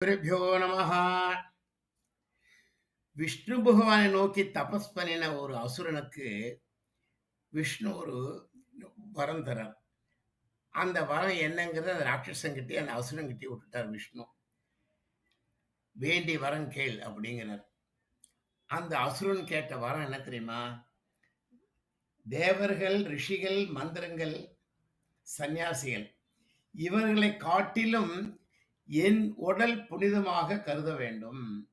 குருபியோ நமஹ விஷ்ணு பகவானை நோக்கி தபஸ் பண்ணின ஒரு அசுரனுக்கு விஷ்ணு ஒரு வரம் தரார். அந்த வரம் என்னங்கிறத அந்த ராட்சசங்கிட்டே அந்த அசுரங்கிட்டே விட்டுட்டார் விஷ்ணு. வேண்டி வரம் கேள் அப்படிங்கிறார். அந்த அசுரன் கேட்ட வரம் என்ன தெரியுமா? தேவர்கள் ரிஷிகள் மந்திரங்கள் சந்நியாசிகள் இவர்களை காட்டிலும் என் உடல் புனிதமாக கருத வேண்டும்.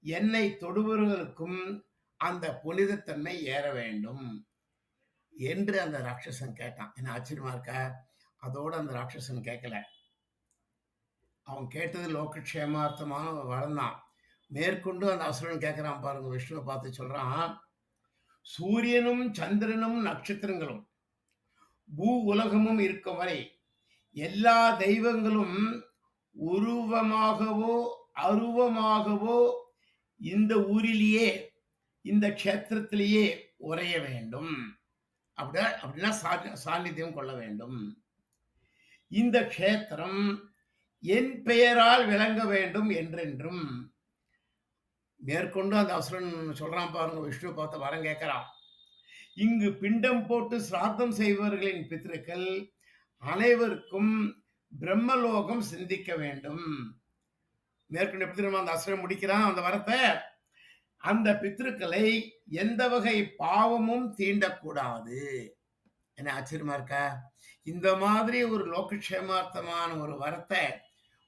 என்னை தொடுபவர்களுக்கும் அந்த புனிதத்தன்மை ஏற வேண்டும் என்று அந்த ராட்சசன் கேட்டான். என்ன ஆச்சரியமா இருக்கா? அதோடு அந்த ராட்சசன் கேட்கல. அவன் கேட்டது லோகக்ஷேமார்த்தமான வளர்ந்தான். மேற்கொண்டு அந்த அசுரன் கேட்கிறான் பாருங்க விஷ்ணுவை பார்த்து சொல்றான் சூரியனும் சந்திரனும் நட்சத்திரங்களும் பூ உலகமும் இருக்கும் வரை எல்லா தெய்வங்களும் உருவமாகவோ அருவமாகவோ இந்த ஊரிலேயே இந்த க்ஷேத்திரத்திலேயே உறைய வேண்டும். அப்படி அப்படின்னா சாநித்தியம் கொள்ள வேண்டும். இந்த க்ஷேத்திரம் என் பெயரால் விளங்க வேண்டும் என்றென்றும் மேற்கொண்டு அந்த அசுரன் சொல்றான் பாருங்க விஷ்ணு பார்த்து வரம் கேட்கிறான். இங்கு பிண்டம் போட்டு சிராத்தம் செய்பவர்களின் பித்திருக்கள் அனைவருக்கும் பிரம்மலோகம் சிந்திக்க வேண்டும். மேற்கொண்டு எப்படி அந்த அசுரன் முடிக்கிறான் அந்த வரத்தை? அந்த பித்ருக்களை எந்த வகை பாவமும் தீண்டக்கூடாது. என்ன ஆச்சரியமா இருக்கா? இந்த மாதிரி ஒரு லோகக்ஷேமார்த்தமான ஒரு வரத்தை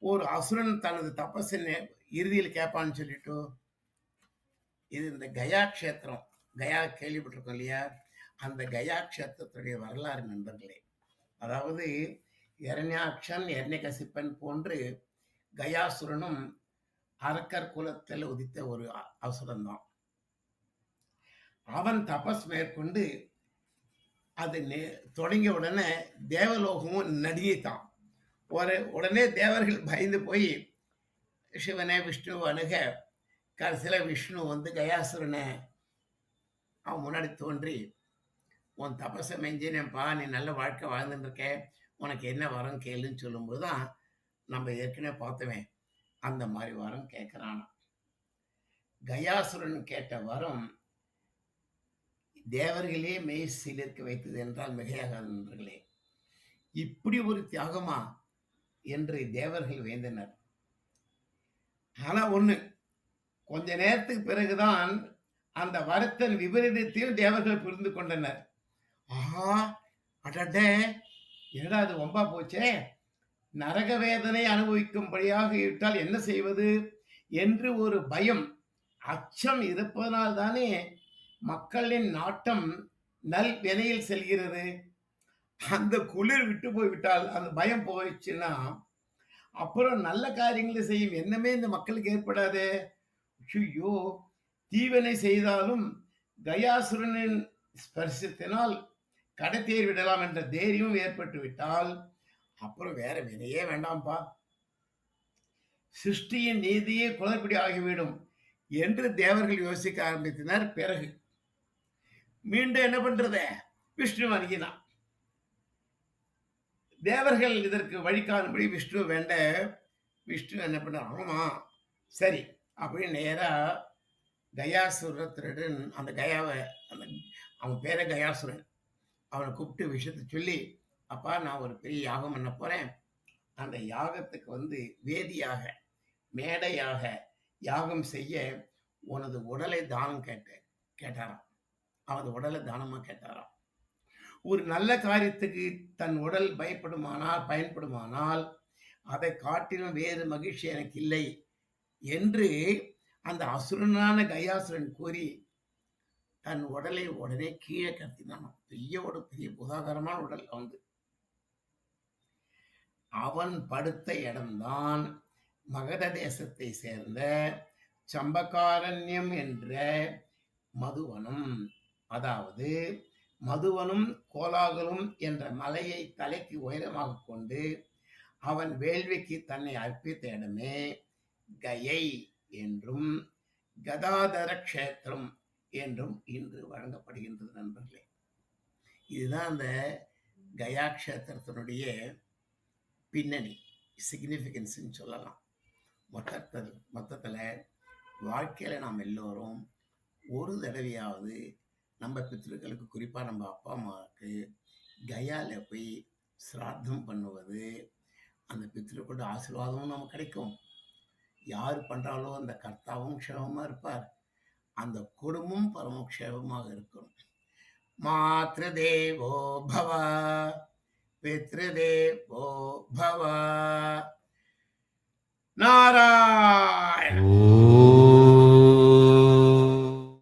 ஒரு அசுரன் தனது தபஸின் இறுதியில் கேட்பான்னு சொல்லிட்டு இது இந்த கயா க்ஷேத்திரம். கயா கேள்விப்பட்டிருக்கோம் இல்லையா? அந்த கயா க்ஷேத்திரத்துடைய வரலாறு நண்பர்களே. அதாவது இரண்யாக்ஷன் எர்ணிகசிப்பன் போன்று கயாசுரனும் அரக்கர் குலத்தில் உதித்த ஒரு அ- அசுரன் தான் அவன் தபஸ் மேற்கொண்டு அது நே- தொடங்கிய உடனே தேவலோகமும் நடுங்கித்தான் ஒரு உடனே தேவர்கள் பயந்து போய் சிவனை விஷ்ணு அணுக கடைசியில் விஷ்ணு வந்து கயாசுரனை அவன் முன்னாடி தோன்றி உன் தபசை மெஞ்சினேன்ப்பா நீ நல்ல வாழ்க்கை வாழ்ந்துட்டு இருக்கேன் உனக்கு என்ன வரம் கேளுன்னு சொல்லும்போது தான் நம்ம ஏற்கனவே பார்த்தோமே அந்த மாதிரி வரம் கேட்குறானா கயாசுரன் கேட்ட வரம் தேவர்களே மெய் சிலிர்க்க வைத்தது என்றால் மிகையாகாது நண்பர்களே. இப்படி ஒரு தியாகமா என்று தேவர்கள் வேந்தனர். ஆனால் ஒண்ணு கொஞ்ச நேரத்துக்கு பிறகுதான் அந்த வரத்தின் விபரீதத்தையும் தேவர்கள் புரிந்து கொண்டனர். ஆஹா அடடே! என்னடா அது ஒம்பா போச்சே? நரக வேதனை அனுபவிக்கும்படியாக விட்டால் என்ன செய்வது? என்று ஒரு பயம் அச்சம் இருப்பதனால் தானே மக்களின் நாட்டம் நல் வினையில் செல்கிறது. அந்த குளிர் விட்டு போய்விட்டால் அந்த பயம் போயிடுச்சுன்னா அப்புறம் நல்ல காரியங்களை செய்யும் எண்ணமே இந்த மக்களுக்கு ஏற்படாது? ஐயோ தீவனை செய்தாலும் கயாசுரனின் ஸ்பர்சத்தினால் கடத்தேர் விடலாம் என்ற தைரியம் ஏற்பட்டு விட்டால் அப்புறம் வேற வினையே வேண்டாம்ப்பா சிருஷ்டியின் நீதியே குளறுபடி ஆகிவிடும் என்று தேவர்கள் யோசிக்க ஆரம்பித்தனர். பிறகு மீண்டும் என்ன பண்றது? விஷ்ணு அணுகினான் தேவர்கள் இதற்கு வழிகாணும்படி விஷ்ணு வேண்ட விஷ்ணு என்ன பண்ணார்? ஆமா சரி அப்படின்னு நேராக கயாசுரத்திரன் அந்த கயாவை அந்த அவன் பேரை கயாசுரன். அவனை கூப்பிட்டு விஷயத்தை சொல்லி அப்பா நான் ஒரு பெரிய யாகம் பண்ண போறேன். அந்த யாகத்துக்கு வந்து வேதியாக மேடையாக யாகம் செய்ய உனது உடலை தானம் கேட்ட கேட்டாராம். அவனது உடலை தானமாக கேட்டாராம். ஒரு நல்ல காரியத்துக்கு தன் உடல் பயப்படுமானால் பயன்படுமானால் அதை காட்டிலும் வேறு மகிழ்ச்சி எனக்கு இல்லை என்று அந்த அசுரனான கயாசுரன் கூறி தன் உடலை உடனே கீழே கத்தினான். பெரிய ஒரு பெரிய புதாகரமான உடல் வந்து அவன் படுத்த இடம்தான் மகத தேசத்தை சேர்ந்த சம்பகாரண்யம் என்ற மதுவனம் அதாவது மதுவனும் கோலாகலும் என்ற மலையை தலைக்கு உயரமாக கொண்டு அவன் வேள்விக்கு தன்னை அர்ப்பித்த இடமே கயை என்றும் கதாதர கஷேத்திரம் என்றும் இன்று வழங்கப்படுகின்றது நண்பர்களே. இதுதான் அந்த கயா க்ஷேத்திரத்தினுடைய பின்னணி சிக்னிஃபிகன்ஸ்ன்னு சொல்லலாம். மொத்தத்தில் மொத்தத்தில் வாழ்க்கையில் நாம் எல்லோரும் ஒரு தடவையாவது நம்ம பித்ருக்களுக்கு குறிப்பாக நம்ம அப்பா அம்மாவுக்கு கயாவில் போய் சிராத்தம் பண்ணுவது அந்த பித்திருக்களோட ஆசீர்வாதமும் நமக்கு கிடைக்கும். யார் பண்ணுறாலோ அந்த கர்த்தாவும் க்ஷேமமாக இருப்பார். அந்த குடும்பம் பரமக்ஷேமமாக இருக்கும் மாத்ருதேவோ பவ பித்ருதேவோ பவ. நாராயண